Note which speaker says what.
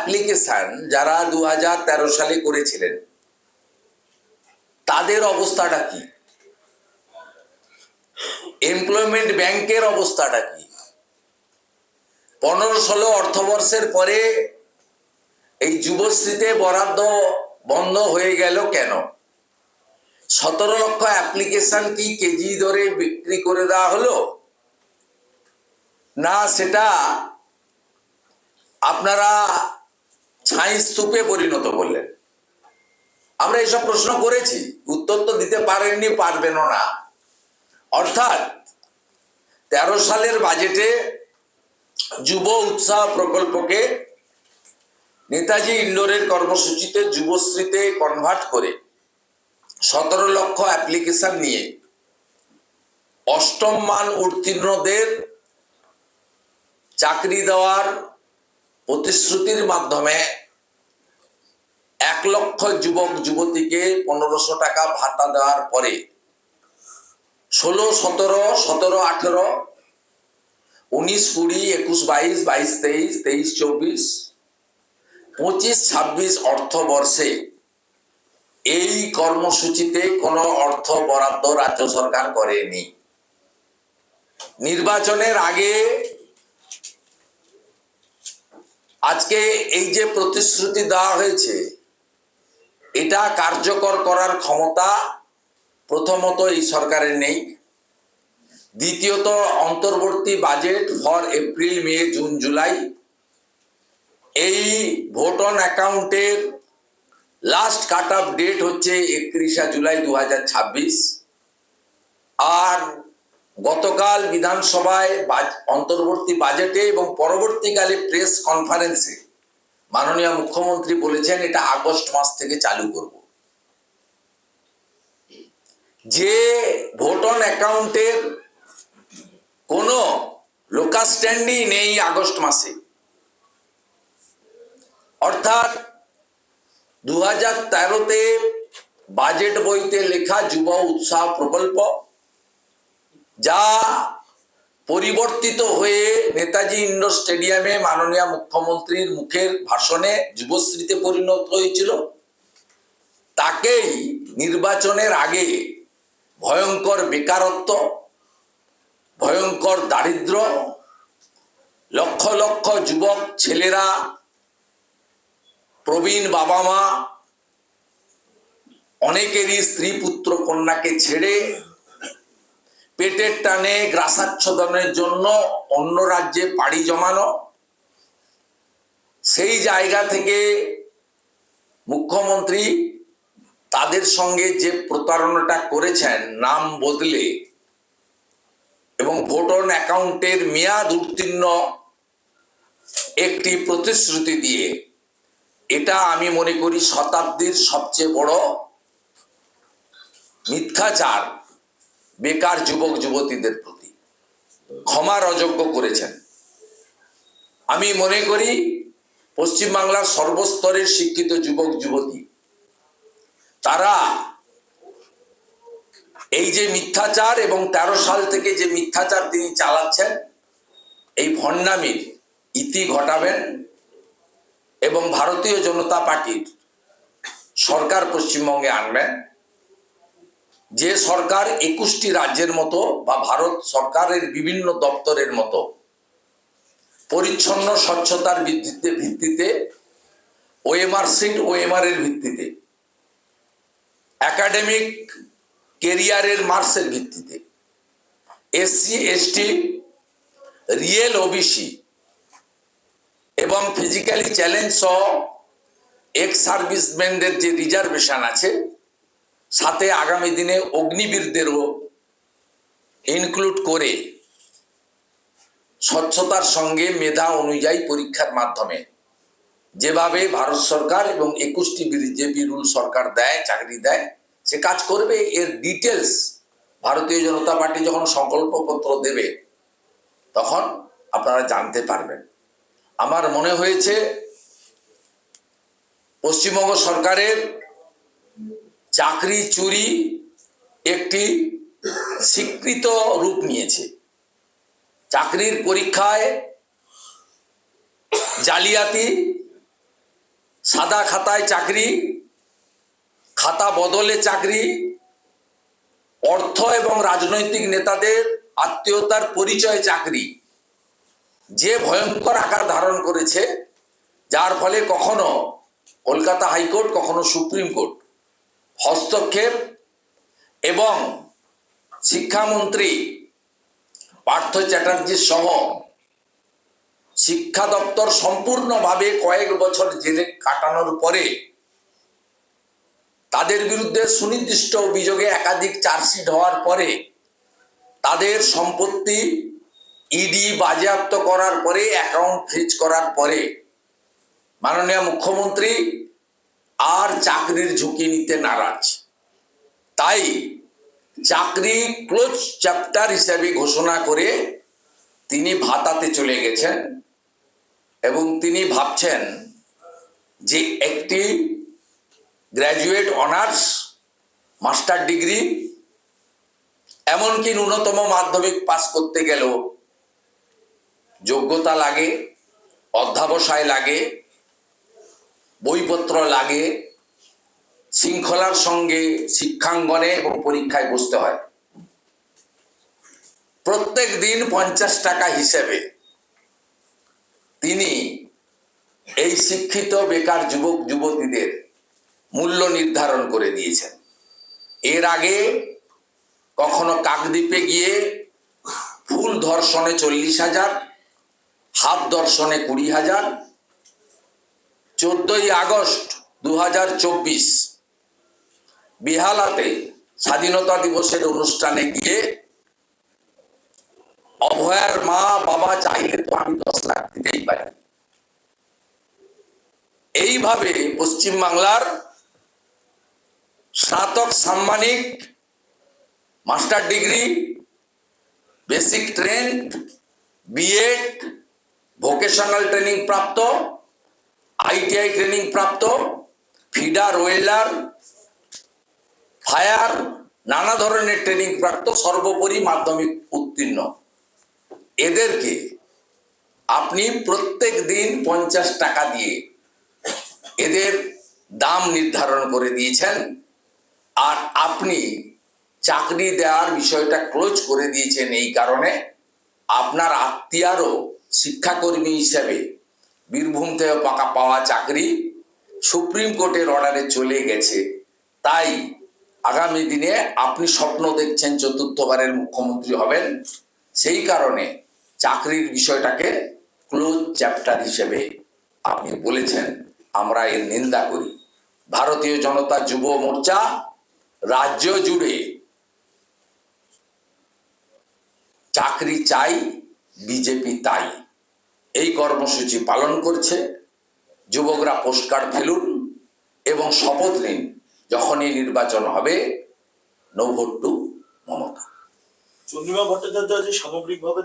Speaker 1: Application যারা দু হাজার তেরো সালে করেছিলেন, তাদের অবস্থাটা কি? এমপ্লয়মেন্ট ব্যাংকের অবস্থাটা কি? পনেরো ষোলো অর্থবর্ষের পরে এই যুবশ্রীতে বরাদ্দ বন্ধ হয়ে গেল কেন? সতেরো লক্ষ অ্যাপ্লিকেশন কি কেজি দরে বিক্রি করে দেওয়া হলো? না, সেটা আপনারা ছাই স্তূপে পরিণত করলেন। আমরা এসব প্রশ্ন করেছি, উত্তর তো দিতে পারেননি, পারবেনও না। অর্থাৎ তেরো সালের বাজেটে যুব উৎসাহ প্রকল্পকে নেতাজি ইন্ডোরের কর্মসূচিতে যুবশ্রীতে কনভার্ট করে সতেরো লক্ষ অ্যাপ্লিকেশন নিয়ে অষ্টম মান উত্তীর্ণদের চাকরি দেওয়ার প্রতিশ্রুতির মাধ্যমে এক লক্ষ যুবক, যুবতীকে পনেরোশো টাকা ভাতা দেওয়ার পরে ষোলো, সতেরো সতেরো, আঠেরো, উনিশ, কুড়ি, একুশ, বাইশ বাইশ, তেইশ তেইশ, চব্বিশ, পঁচিশ, ছাব্বিশ অর্থবর্ষে এই কর্মসূচিতে কোনো অর্থ বরাদ্দ রাজ্য সরকার করেনি। নির্বাচনের আগে আজকে এই যে প্রতিশ্রুতি দেওয়া হয়েছে, এটা কার্যকর করার ক্ষমতা প্রথমত এই সরকারের নেই। দ্বিতীয়ত, অন্তর্বর্তী budget for April, May, June, July, এই ভোট অন অ্যাকাউন্টের লাস্ট কাট অফ ডেট হচ্ছে একত্রিশা জুলাই দু হাজার ছাব্বিশ। আর গতকাল বিধানসভায় অন্তর্বর্তী বাজেটে এবং পরবর্তীকালে প্রেস কনফারেন্সে মাননীয় মুখ্যমন্ত্রী বলেছেন এটা আগস্ট মাস থেকে চালু করব। যে ভোট অন অ্যাকাউন্টের কোনো লোকাল স্ট্যান্ডই নেই আগস্ট মাসে। অর্থাৎ দু হাজার তেরোতে বাজেট বইতে লেখা যুব উৎসাহ প্রকল্প যা পরিবর্তিত হয়ে নেতাজি ইন্ডোর স্টেডিয়ামে মাননীয় মুখ্যমন্ত্রীর মুখের ভাষণে যুবশ্রীতে পরিণত হয়েছিল। তাকেই নির্বাচনের আগে ভয়ঙ্কর বেকারত্ব, ভয়ঙ্কর দারিদ্র, লক্ষ লক্ষ যুবক ছেলেরা, প্রবীণ বাবা মা অনেকেরই স্ত্রী পুত্র কন্যাকে ছেড়ে পেটের টানে গ্রাসাচ্ছদনের জন্য অন্য রাজ্যে পাড়ি জমানো। সেই জায়গা থেকে মুখ্যমন্ত্রী তাদের সঙ্গে যে প্রতারণাটা করেছেন, নাম বদলে এবং ভোট অন অ্যাকাউন্টের মেয়াদ উত্তীর্ণ একটি প্রতিশ্রুতি দিয়ে, এটা আমি মনে করি শতাব্দীর সবচেয়ে বড় মিথ্যাচার। বেকার যুবক যুবতীদের প্রতি। ক্ষমার অযোগ্য করেছেন। আমি মনে করি, পশ্চিমবাংলার সর্বস্তরের শিক্ষিত যুবক যুবতী, তারা এই যে মিথ্যাচার এবং তেরো সাল থেকে যে মিথ্যাচার তিনি চালাচ্ছেন, এই ভণ্ডামির ইতি ঘটাবেন এবং ভারতীয় জনতা পার্টির সরকার পশ্চিমবঙ্গে আনবেন। যে সরকার একুশটি রাজ্যের মতো বা ভারত সরকারের বিভিন্ন দপ্তরের মতো পরিচ্ছন্ন স্বচ্ছতার ভিত্তিতে ভিত্তিতে ওএমআর সিট ওএমআর এর ভিত্তিতে একাডেমিক কেরিয়ারের মার্কসের ভিত্তিতে এসসি এসটি রিয়েল ওবিসি এবং ফিজিক্যালি চ্যালেঞ্জ সহ এক্স সার্ভিসম্যানদের যে রিজার্ভেশন আছে সাথে আগামী দিনে অগ্নিবীরদেরও ইনক্লুড করে স্বচ্ছতার সঙ্গে মেধা অনুযায়ী পরীক্ষার মাধ্যমে যেভাবে ভারত সরকার এবং একুশটি বিজেপি রুল সরকার দেয়, চাকরি দেয়, সে কাজ করবে। এর ডিটেলস ভারতীয় জনতা পার্টি যখন সংকল্পপত্র দেবে, তখন আপনারা জানতে পারবেন। আমার মনে হয়েছে পশ্চিমবঙ্গ সরকারের চাকরি চুরি একটি স্বীকৃত রূপ নিয়েছে। চাকরির পরীক্ষায় জালিয়াতি, সাদা খাতায় চাকরি, খাতা বদলে চাকরি, অর্থ এবং রাজনৈতিক নেতাদের আত্মীয়তার পরিচয় চাকরি, যে ভয়ঙ্কর আকার ধারণ করেছে, যার ফলে কখনো কলকাতা হাইকোর্ট, কখনো সুপ্রিম কোর্ট। হস্তক্ষেপ এবং শিক্ষামন্ত্রী পার্থ চ্যাটার্জির সহ শিক্ষা দপ্তর সম্পূর্ণভাবে কয়েক বছর জেলে কাটানোর পরে তাদের বিরুদ্ধে সুনির্দিষ্ট অভিযোগে একাধিক চার্জশিট হওয়ার পরে তাদের সম্পত্তি ইডি বাজেয়াপ্ত করার পরে অ্যাকাউন্ট ফ্রিজ করার পরে মাননীয় মুখ্যমন্ত্রী চাকরির ঝুঁকি নিতে নারাজ। তাই চাকরি ক্লোজ চ্যাপ্টার হিসেবে ঘোষণা করে তিনি ভাতাতে চলে গেছেন এবং তিনি ভাবছেন যে একটি গ্র্যাজুয়েট অনার্স, মাস্টার ডিগ্রি, এমনকি ন্যূনতম মাধ্যমিক পাস করতে গেলেও যোগ্যতা লাগে, অধ্যাবসায় লাগে, বইপত্র লাগে শৃঙ্খলার সঙ্গে শিক্ষাঙ্গনে এবং পরীক্ষায় বসতে হয়। প্রত্যেক দিন পঞ্চাশ টাকা হিসেবে তিনি এই শিক্ষিত বেকার যুবক, যুবতীদের মূল্য নির্ধারণ করে দিয়েছেন। এর আগে কখনো কাকদ্বীপে গিয়ে ফুল ধর্ষণে চল্লিশ হাজার, হাফ দর্শনে কুড়ি হাজার, চোদ্দই আগস্ট দু হাজার চব্বিশ বিহালাতে স্বাধীনতা দিবসের অনুষ্ঠানে গিয়ে অভয়ার মা, বাবা চাইলে তো আমি দশ লাখ দিতেই পারি। এইভাবে পশ্চিমবাংলার স্নাতক সাম্মানিক, master degree, basic train, B Ed, vocational training প্রাপ্ত, আইটিআই ট্রেনিং প্রাপ্ত, ফিডার ওয়েল্ডার ফায়ার, নানা ধরনের ট্রেনিং প্রাপ্ত, সর্বোপরি মাধ্যমিক উত্তীর্ণ। এদেরকে আপনি প্রত্যেক দিন পঞ্চাশ টাকা দিয়ে এদের দাম নির্ধারণ করে দিয়েছেন আর আপনি চাকরি দেওয়ার বিষয়টা ক্লোজ করে দিয়েছেন এই কারণে আপনার আত্মীয়ারও শিক্ষাকর্মী হিসেবে বীরভূম থেকে পাকা পাওয়া চাকরি সুপ্রিম কোর্টের অর্ডারে চলে গেছে। তাই আগামী দিনে আপনি স্বপ্ন দেখছেন চতুর্থবারের মুখ্যমন্ত্রী হবেন, সেই কারণে চাকরির বিষয়টাকে ক্লোজ চ্যাপ্টার হিসেবে আপনি বলেছেন, আমরা এর নিন্দা করি। ভারতীয় জনতা যুব মোর্চা রাজ্য জুড়ে চাকরি চাই, বিজেপি তাই। এই কর্মসূচি পালন করছে, যুবকরা পোস্টকার্ড ফেলুন এবং শপথ নিন। যখনই নির্বাচন হবে নো টু মমতা।
Speaker 2: চন্দ্রিমা ভট্টাচার্য সামগ্রিকভাবে